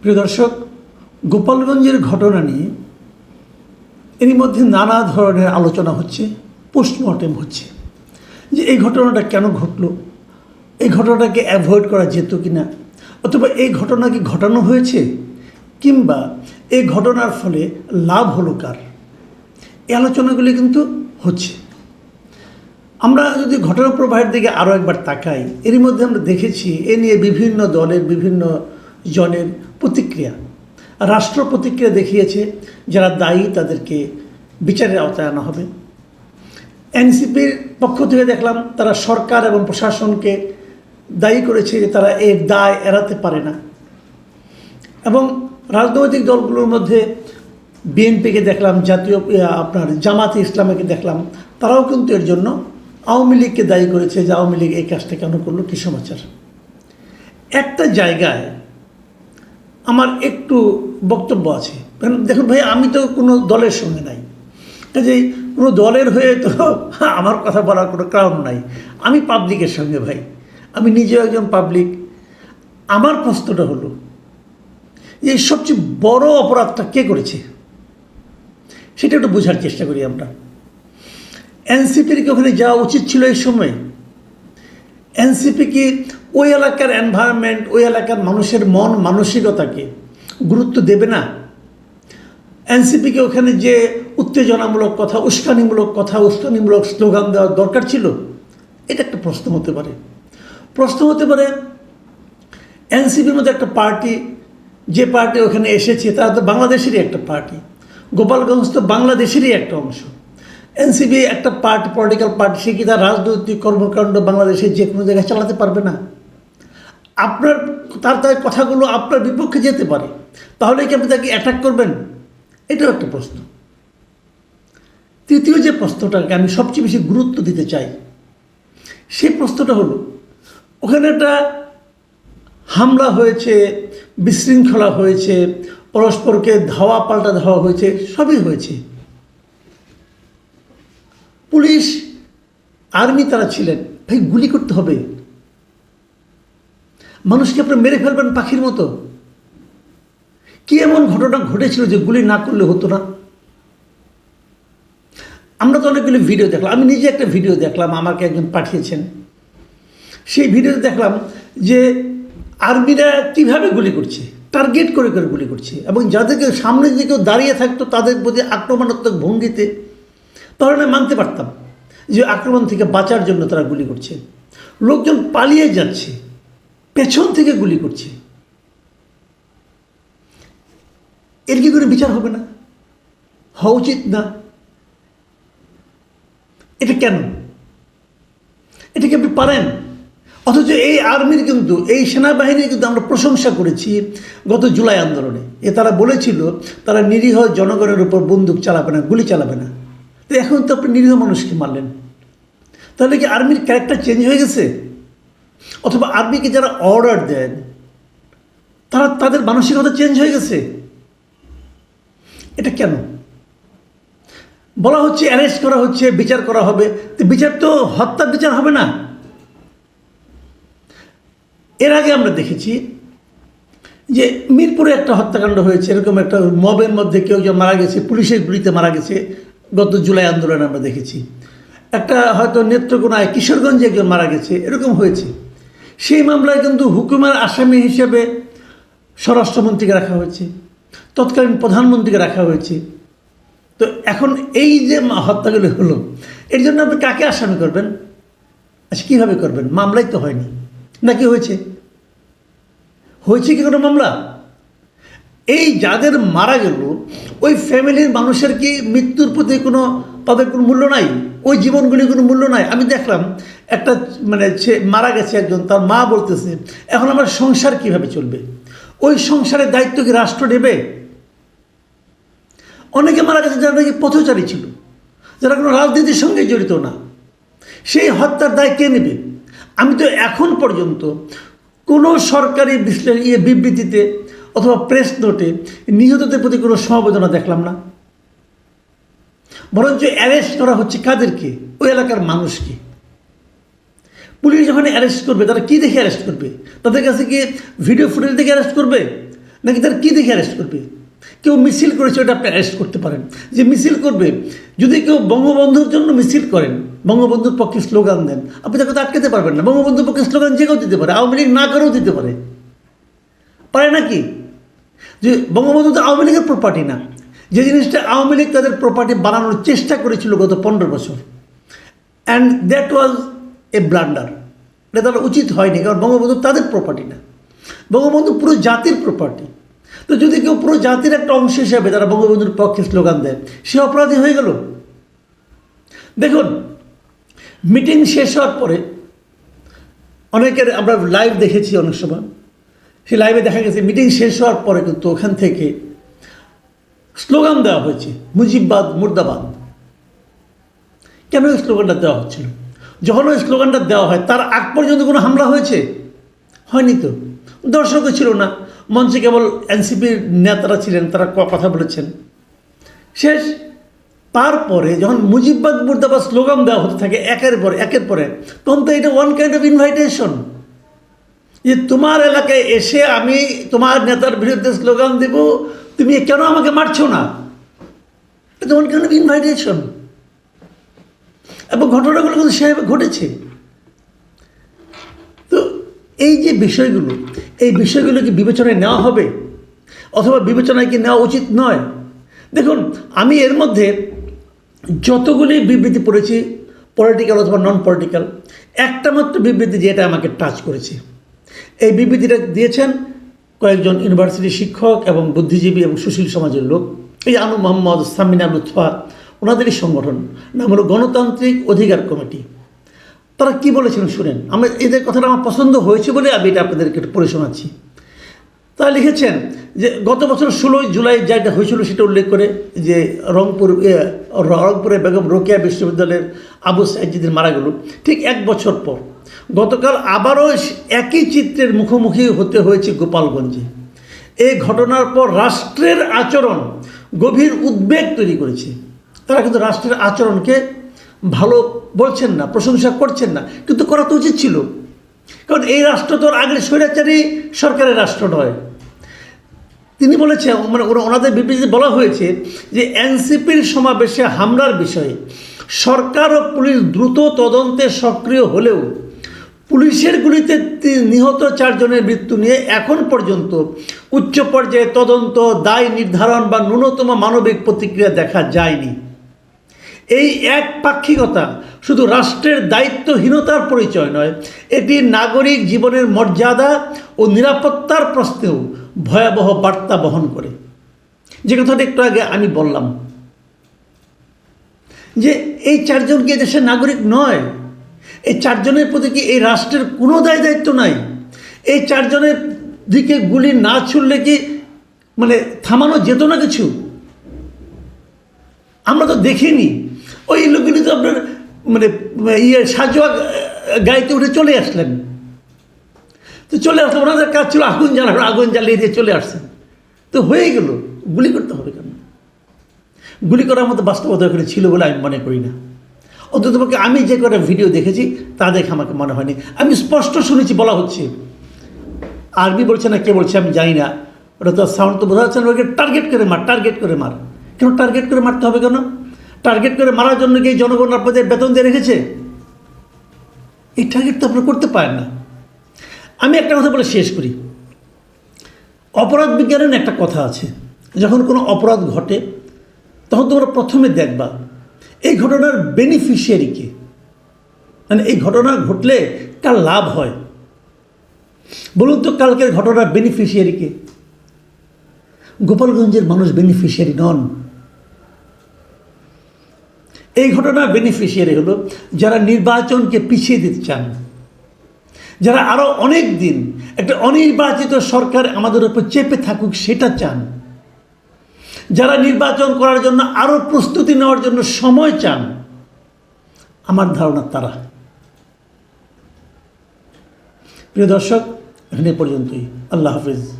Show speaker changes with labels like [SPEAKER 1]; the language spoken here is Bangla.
[SPEAKER 1] প্রিয় দর্শক, গোপালগঞ্জের ঘটনা নিয়ে এরই মধ্যে নানা ধরনের আলোচনা হচ্ছে পোস্টমর্টেম হচ্ছে। যে এই ঘটনাটা কেন ঘটলো? এই ঘটনাটাকে অ্যাভয়েড করা যেত কি না অথবা এই ঘটনা কি ঘটানো হয়েছে? কিংবা এই ঘটনার ফলে লাভ হলো কার? এই আলোচনাগুলি কিন্তু হচ্ছে। আমরা যদি ঘটনা প্রবাহের দিকে আরও একবার তাকাই, এরই মধ্যে আমরা দেখেছি, এ নিয়ে বিভিন্ন দলের, বিভিন্ন জনের প্রতিক্রিয়া। রাষ্ট্র প্রতিক্রিয়া দেখিয়েছে যারা দায়ী তাদেরকে বিচারের আওতায় আনা হবে। এনসিপির পক্ষ থেকে দেখলাম তারা সরকার এবং প্রশাসনকে দায়ী করেছে যে তারা এর দায় এড়াতে পারে না। এবং রাজনৈতিক দলগুলোর মধ্যে বিএনপিকে দেখলাম, জাতীয় আপনার জামাতে ইসলামীকে দেখলাম, তারাও কিন্তু এর জন্য আওয়ামী লীগকে দায়ী করেছে যে আওয়ামী লীগ এই কাজটা কেন করল, কী সমাচার? একটা জায়গায় আমার একটু বক্তব্য আছে। দেখুন ভাই, আমি তো কোনো দলের সঙ্গে নাই। কাজেই কোনো দলের হয়ে তো আমার কথা বলার কোনো কারণ নাই। আমি পাবলিকের সঙ্গে ভাই। আমি নিজেও একজন পাবলিক। আমার প্রশ্নটা হলো এই সবচেয়ে বড় অপরাধটা কে করেছে? সেটা একটু বোঝার চেষ্টা করি আমরা। এনসিপির কি ওখানে যাওয়া উচিত ছিল এই সময়? এনসিপি কি ওই এলাকার এনভায়রনমেন্ট ওই এলাকার মানুষের মন মানসিকতাকে গুরুত্ব দেবে না? এনসিপিকে ওখানে যে উত্তেজনামূলক কথা, উস্কানিমূলক কথা, উস্কানিমূলক স্লোগান দেওয়ার দরকার ছিল? এটা একটা প্রশ্ন হতে পারে। প্রশ্ন হতে পারে এনসিপির মধ্যে একটা পার্টি যে পার্টি ওখানে এসেছে, তারা তো বাংলাদেশেরই একটা পার্টি গোপালগঞ্জ তো বাংলাদেশেরই একটা অংশ। এনসিপি একটা পার্টি পলিটিক্যাল পার্টি সে কি তার রাজনৈতিক কর্মকাণ্ড বাংলাদেশের যে কোনো জায়গায় চালাতে পারবে না? আপনার, তার তার কথাগুলো আপনার বিপক্ষে যেতে পারে। তাহলে কি আপনি তাকে অ্যাটাক করবেন? এটাও একটা প্রশ্ন। তৃতীয় যে প্রশ্নটাকে আমি সবচেয়ে বেশি গুরুত্ব দিতে চাই, সেই প্রশ্নটা হলো, ওখানে একটা হামলা হয়েছে, বিশৃঙ্খলা হয়েছে, পরস্পরকে ধাওয়া পাল্টা ধাওয়া হয়েছে, সবই হয়েছে। পুলিশ, আর্মি তারা ছিলেন, ভাই গুলি করতে হবে। মানুষকে আপনি মেরে ফেলবেন পাখির মতো। কি এমন ঘটনা ঘটেছিল যে গুলি না করলে হতো না? আমরা তো অনেকগুলি ভিডিও দেখলাম। আমি নিজে একটা ভিডিও দেখলাম, আমাকে একজন পাঠিয়েছেন। সেই ভিডিওতে দেখলাম যে আর্মিরা কীভাবে গুলি করছে টার্গেট করে করে গুলি করছে এবং যাদেরকে সামনে যদি কেউ দাঁড়িয়ে থাকতো, তাদের প্রতি আক্রমণাত্মক ভঙ্গিতে তাহলে মানতে পারতাম যে আক্রমণ থেকে বাঁচার জন্য তারা গুলি করছে। লোকজন পালিয়ে যাচ্ছে। পেছন থেকে গুলি করছে। এর কি করে বিচার হবে না? হওয়া উচিত না। এটা কেন? এটা কি আপনি পারেন? অথচ এই আর্মির কিন্তু, এই সেনাবাহিনীর কিন্তু আমরা প্রশংসা করেছি গত জুলাই আন্দোলনে। এ তারা বলেছিল, তারা নিরীহ জনগণের উপর বন্দুক চালাবে না, গুলি চালাবে না। তো এখন তো আপনি নিরীহ মানুষকে মারলেন। তাহলে কি আর্মির ক্যারেক্টার চেঞ্জ হয়ে গেছে? অথবা আর্মিকে যারা অর্ডার দেন, তারা তাদের মানসিকতা চেঞ্জ হয়ে গেছে। এটা কেন? বলা হচ্ছে অ্যারেস্ট করা হচ্ছে, বিচার করা হবে। বিচার তো হত্যার বিচার হবে না। এর আগে আমরা দেখেছি যে মিরপুরে একটা হত্যাকাণ্ড হয়েছে, এরকম একটা মবের মধ্যে কেউ যে মারা গেছে, পুলিশের গুলিতে মারা গেছে, গত জুলাই আন্দোলনে আমরা দেখেছি। একটা হয়তো নেত্রকোনায় কিশোরগঞ্জে একজন মারা গেছে, এরকম হয়েছে। সেই মামলায় কিন্তু হুকুমের আসামি হিসেবে স্বরাষ্ট্রমন্ত্রীকে রাখা হয়েছে, তৎকালীন প্রধানমন্ত্রীকে রাখা হয়েছে। তো এখন এই যে হত্যাগুলি হলো, এর জন্য আপনি কাকে আসামি করবেন? আচ্ছা কীভাবে করবেন? মামলাই তো হয়নি। নাকি হয়েছে? হয়েছে কি কোনো মামলা? এই যাদের মারা গেল, ওই ফ্যামিলির মানুষের কি মৃত্যুর প্রতি কোনো, তাদের কোনো মূল্য নাই? ওই জীবনগুলি কোনো মূল্য নাই? আমি দেখলাম, একটা মানে সে মারা গেছে একজন, তার মা বলতেছে, এখন আমার সংসার কীভাবে চলবে? ওই সংসারের দায়িত্ব কি রাষ্ট্র নেবে? অনেকে মারা গেছে যারা নাকি পথচারী ছিল, যারা কোনো রাজনীতির সঙ্গে জড়িত না। সেই হত্যার দায় কে নেবে? আমি তো এখন পর্যন্ত কোনো সরকারি বিশ্লেষণ ইয়ে বিবৃতিতে অথবা প্রেস নোটে নিহতদের প্রতি কোনো সমবেদনা দেখলাম না। বরঞ্চ অ্যারেস্ট করা হচ্ছে কাদেরকে? ওই এলাকার মানুষকে। পুলিশ যখন অ্যারেস্ট করবে, তারা কী দেখে অ্যারেস্ট করবে? তাদের কাছে কি ভিডিও ফুটেজ দেখে অ্যারেস্ট করবে? নাকি তারা কী দেখে অ্যারেস্ট করবে? কেউ মিছিল করেছে, ওটা আপনি অ্যারেস্ট করতে পারেন। যে মিছিল করবে, যদি কেউ বঙ্গবন্ধুর জন্য মিছিল করেন, বঙ্গবন্ধুর পক্ষে স্লোগান দেন, আপনি তাকে তো আটকাতে পারবেন না। বঙ্গবন্ধুর পক্ষে স্লোগান যে কেউ দিতে পারে, আওয়ামী লীগ না করেও দিতে পারে। পারে নাকি যে বঙ্গবন্ধু তো আওয়ামী লীগের প্রপার্টি না। যে জিনিসটা আওয়ামী লীগ তাদের প্রপার্টি বানানোর চেষ্টা করেছিল গত পনেরো বছর। And that was a blunder এটা তারা উচিত হয়নি, কারণ বঙ্গবন্ধু তাদের প্রপার্টি না। বঙ্গবন্ধু পুরো জাতির প্রপার্টি তো যদি কেউ পুরো জাতির একটা অংশ হিসাবে তারা বঙ্গবন্ধুর পক্ষে স্লোগান দেয়, সে অপরাধী হয়ে গেল। দেখুন মিটিং শেষ হওয়ার পরে অনেকের আমরা লাইভ দেখেছি অনেক সময়। সেই লাইভে দেখা গেছে মিটিং শেষ হওয়ার পরে কিন্তু ওখান থেকে স্লোগান দেওয়া হয়েছে, মুজিববাদ, মুর্দাবাদ। কেন এই স্লোগানটা দেওয়া হচ্ছিল? যখন ওই স্লোগানটা দেওয়া হয়, তার আগ পর্যন্ত কোনো হামলা হয়েছে? হয়নি তো। দর্শকও ছিল না। মঞ্চে কেবল এনসিপির নেতারা ছিলেন, তারা কথা বলেছেন। শেষ তারপরে যখন মুজিববাদ, মুর্দাবাদ স্লোগান দেওয়া হতে থাকে, একের পর, একের পরে, তখন তো এটা ওয়ান কাইন্ড অফ ইনভাইটেশন যে তোমার এলাকায় এসে আমি তোমার নেতার বিরুদ্ধে স্লোগান দেব, তুমি কেন আমাকে মারছো না? এটা কেন ইনভাইটেশন এবং ঘটনাগুলো কিন্তু সেভাবে ঘটেছে। তো এই যে বিষয়গুলো, এই বিষয়গুলো কি বিবেচনায় নেওয়া হবে? অথবা বিবেচনায় কি নেওয়া উচিত নয়? দেখুন, আমি এর মধ্যে যতগুলি বিবৃতি পড়েছি পলিটিক্যাল অথবা নন পলিটিক্যাল একটা মাত্র বিবৃতি যেটা আমাকে টাচ করেছে। এই বিবৃতিটা দিয়েছেন কয়েকজন ইউনিভার্সিটি শিক্ষক এবং বুদ্ধিজীবী এবং সুশীল সমাজের লোক। এই আনু মোহাম্মদ সামিনা লুৎফা ওনাদেরই সংগঠন। নাম হলো গণতান্ত্রিক অধিকার কমিটি। তারা কি বলেছিলেন শুনেন? আমি এদের কথাটা আমার পছন্দ হয়েছে বলে আমি এটা আপনাদেরকে একটু পড়ে শোনাচ্ছি। তারা লিখেছেন যে গত বছর ষোলোই জুলাই যেটা হয়েছিল সেটা উল্লেখ করে যে রংপুর রংপুরে বেগম রোকেয়া বিশ্ববিদ্যালয়ের আবু সাইজিদের মারা গেল। ঠিক এক বছর পর। গতকাল আবারও একই চিত্রের মুখোমুখি হতে হয়েছে গোপালগঞ্জে। এই ঘটনার পর রাষ্ট্রের আচরণ গভীর উদ্বেগ তৈরি করেছে। তারা কিন্তু রাষ্ট্রের আচরণকে ভালো বলছেন না, প্রশংসা করছেন না, কিন্তু করা তো উচিত ছিল। কারণ এই রাষ্ট্র তো আগের স্বৈরাচারী সরকারের রাষ্ট্র নয়। তিনি বলেছেন মানে ওনাদের বিবৃতিতে বলা হয়েছে যে এনসিপির সমাবেশে হামলার বিষয়ে সরকার ও পুলিশ দ্রুত তদন্তে সক্রিয় হলেও পুলিশের গুলিতে নিহত চারজনের মৃত্যু নিয়ে এখন পর্যন্ত উচ্চ পর্যায়ে তদন্ত, দায় নির্ধারণ বা ন্যূনতম মানবিক প্রতিক্রিয়া দেখা যায়নি। এই এক পাক্ষিকতা শুধু রাষ্ট্রের দায়িত্বহীনতার পরিচয় নয়, এটি নাগরিক জীবনের মর্যাদা ও নিরাপত্তার প্রশ্নেও ভয়াবহ বার্তা বহন করে। যে কথাটা একটু আগে আমি বললাম, যে এই চারজন কি দেশের নাগরিক নয়? এই চারজনের প্রতি কি এই রাষ্ট্রের কোনো দায় দায়িত্ব নাই? এই চারজনের দিকে গুলি না ছুড়লে কি মানে থামানো যেত না কিছু? আমরা তো দেখিনি। ওই লোকগুলি তো আপনার মানে ইয়ে সাজোয়া গাড়িতে উঠে চলে আসলেন। তো চলে আসলে ওনাদের কাজ ছিল আগুন জ্বালানো আগুন জ্বালিয়ে দিয়ে চলে আসছেন তো হয়ে গেল, গুলি করতে হবে কেন? গুলি করার মতো বাস্তবতা এখানে ছিল বলে আমি মনে করি না। অন্ততপক্ষে আমি যে কটা ভিডিও দেখেছি, তা দেখে আমাকে মনে হয়নি। আমি স্পষ্ট শুনেছি, বলা হচ্ছে। আরবি বলছে না কে বলছে আমি জানি না। ওটা তো সাউন্ড তো বোঝা যাচ্ছে না ওকে টার্গেট করে মার টার্গেট করে মার। কেন টার্গেট করে মারতে হবে কেন? টার্গেট করে মারার জন্য কি জনগণ আপনাদের বেতন দিয়ে রেখেছে? এই টার্গেট তো আপনারা করতে পারেন না। আমি একটা কথা বলে শেষ করি। অপরাধ বিজ্ঞানের একটা কথা আছে। যখন কোনো অপরাধ ঘটে, তখন তোমরা প্রথমে দেখবা, এই ঘটনার বেনিফিশিয়ারিকে মানে এই ঘটনা ঘটলে কার লাভ হয়? বলুন তো কালকের ঘটনার বেনিফিশিয়ারিকে গোপালগঞ্জের মানুষ বেনিফিশিয়ারি নন। এই ঘটনার বেনিফিশিয়ারি হলো যারা নির্বাচনকে পিছিয়ে দিতে চান। যারা আরও অনেক দিন একটা অনির্বাচিত সরকার আমাদের উপর চেপে থাকুক সেটা চান। যারা নির্বাচন করার জন্য আরও প্রস্তুতি নেওয়ার জন্য সময় চান, আমার ধারণা তারা। প্রিয় দর্শক, এখানে পর্যন্তই। আল্লাহ হাফিজ।